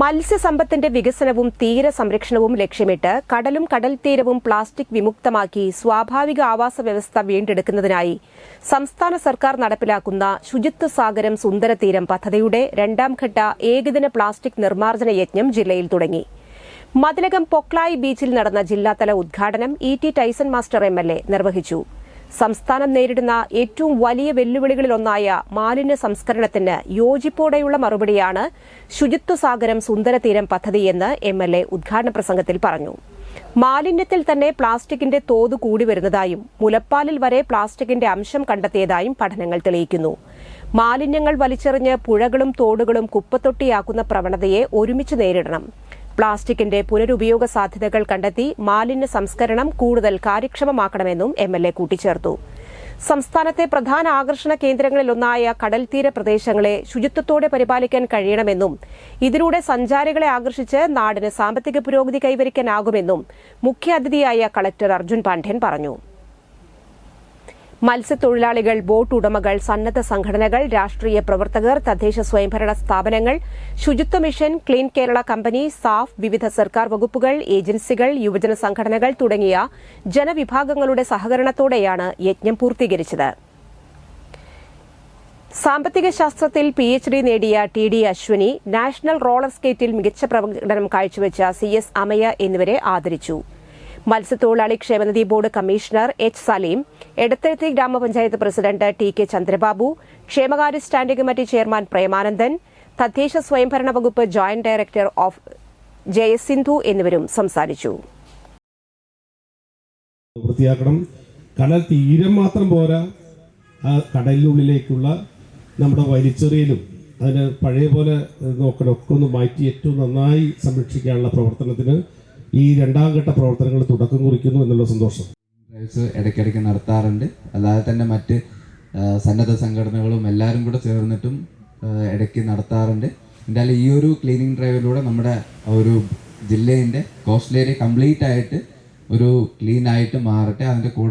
മത്സ്യസമ്പത്തിന്റെ വികസനവും തീര സംരക്ഷണവും ലക്ഷ്യമിട്ട് കടലും കടൽ തീരവും പ്ലാസ്റ്റിക് വിമുക്തമാക്കി സ്വാഭാവിക ആവാസ വ്യവസ്ഥ വീണ്ടെടുക്കുന്നതിനായി സംസ്ഥാന സർക്കാർ നടപ്പിലാക്കുന്ന ശുചിത്വ സാഗരം സുന്ദരതീരം പദ്ധതിയുടെ രണ്ടാംഘട്ട ഏകദിന പ്ലാസ്റ്റിക് നിർമ്മാർജന യജ്ഞം ജില്ലയിൽ തുടങ്ങി. മതിലകം പൊക്ലായി ബീച്ചിൽ നടന്ന ജില്ലാതല ഉദ്ഘാടനം E T Tyson master M നിർവഹിച്ചു. സംസ്ഥാനം നേരിടുന്ന ഏറ്റവും വലിയ വെല്ലുവിളികളിലൊന്നായ മാലിന്യ സംസ്കരണത്തിന് യോജിപ്പോടെയുള്ള മറുപടിയാണ് ശുചിത്വ സാഗരം സുന്ദര തീരം പദ്ധതിയെന്ന് എം എൽ എ ഉദ്ഘാടന പ്രസംഗത്തിൽ പറഞ്ഞു. മാലിന്യത്തിൽ തന്നെ പ്ലാസ്റ്റിക്കിന്റെ തോത് കൂടി വരുന്നതായും മുലപ്പാലിൽ വരെ പ്ലാസ്റ്റിക്കിന്റെ അംശം കണ്ടെത്തിയതായും പഠനങ്ങൾ തെളിയിക്കുന്നു. മാലിന്യങ്ങൾ വലിച്ചെറിഞ്ഞ് പുഴകളും തോടുകളും കുപ്പത്തൊട്ടിയാക്കുന്ന പ്രവണതയെ ഒരുമിച്ച് നേരിടണം. പ്ലാസ്റ്റിക്കിന്റെ പുനരുപയോഗ സാധ്യതകൾ കണ്ടെത്തി മാലിന്യ സംസ്കരണം കൂടുതൽ കാര്യക്ഷമമാക്കണമെന്നും എം എൽ എ കൂട്ടിച്ചേർത്തു. സംസ്ഥാനത്തെ പ്രധാന ആകർഷണ കേന്ദ്രങ്ങളിലൊന്നായ കടൽത്തീര പ്രദേശങ്ങളെ ശുചിത്വത്തോടെ പരിപാലിക്കാൻ കഴിയണമെന്നും ഇതിലൂടെ സഞ്ചാരികളെ ആകർഷിച്ച് നാടിന് സാമ്പത്തിക പുരോഗതി കൈവരിക്കാനാകുമെന്നും മുഖ്യാതിഥിയായ കളക്ടർ അർജുൻ പാണ്ഡ്യൻ പറഞ്ഞു. മത്സ്യത്തൊഴിലാളികൾ ബോട്ട് ഉടമകൾ സന്നദ്ധ സംഘടനകൾ രാഷ്ട്രീയ പ്രവർത്തകർ തദ്ദേശ സ്വയംഭരണ സ്ഥാപനങ്ങൾ ശുചിത്വ mission clean Kerala company SAF വിവിധ സർക്കാർ വകുപ്പുകൾ ഏജൻസികൾ യുവജന സംഘടനകൾ തുടങ്ങിയ ജനവിഭാഗങ്ങളുടെ സഹകരണത്തോടെയാണ് യജ്ഞം പൂർത്തീകരിച്ചത്. സാമ്പത്തിക ശാസ്ത്രത്തിൽ പി എച്ച് ഡി നേടിയ T D Ashwini national roller സ്കേറ്റിൽ മികച്ച പ്രകടനം കാഴ്ചവെച്ച സി എസ് അമയ എന്നിവരെ ആദരിച്ചു. മത്സ്യത്തൊഴിലാളി ക്ഷേമനിധി board commissioner H Salim Edathiruthy ഗ്രാമപഞ്ചായത്ത് പ്രസിഡന്റ് ടി കെ ചന്ദ്രബാബു ക്ഷേമകാര്യ സ്റ്റാൻഡിംഗ് കമ്മിറ്റി ചെയർമാൻ പ്രേമാനന്ദൻ തദ്ദേശ സ്വയംഭരണ വകുപ്പ് ജോയിന്റ് ഡയറക്ടർ ഓഫ് ജയസിന്ധു എന്നിവരും സംസാരിച്ചു. വൃത്തിയാക്കണം. കടൽ തീരം മാത്രം പോരാ. ആ കടലിനുള്ളിലേക്കുള്ള നമ്മുടെ വലിച്ചെറിയലും അതിന് പഴയ പോലെ നോക്കണം. ഒക്കെ ഒന്ന് മാറ്റി ഏറ്റവും നന്നായി സംരക്ഷിക്കാനുള്ള പ്രവർത്തനത്തിന് ഈ രണ്ടാം ഘട്ട പ്രവർത്തനങ്ങൾ തുടക്കം കുറിക്കുന്നു എന്നുള്ള സന്തോഷം. ഡ്രൈവ്സ് ഇടയ്ക്കിടയ്ക്ക് നടത്താറുണ്ട്. അല്ലാതെ തന്നെ മറ്റ് സന്നദ്ധ സംഘടനകളും എല്ലാവരും കൂടെ ചേർന്നിട്ടും ഇടയ്ക്ക് നടത്താറുണ്ട്. എന്തായാലും ഈ ഒരു ക്ലീനിങ് ഡ്രൈവിലൂടെ നമ്മുടെ ഒരു ജില്ലേന്റെ കോസ്റ്റൽ ഏരിയ കംപ്ലീറ്റ് ആയിട്ട് ഒരു ക്ലീൻ ആയിട്ട് മാറട്ടെ അതിന്റെ കൂടെ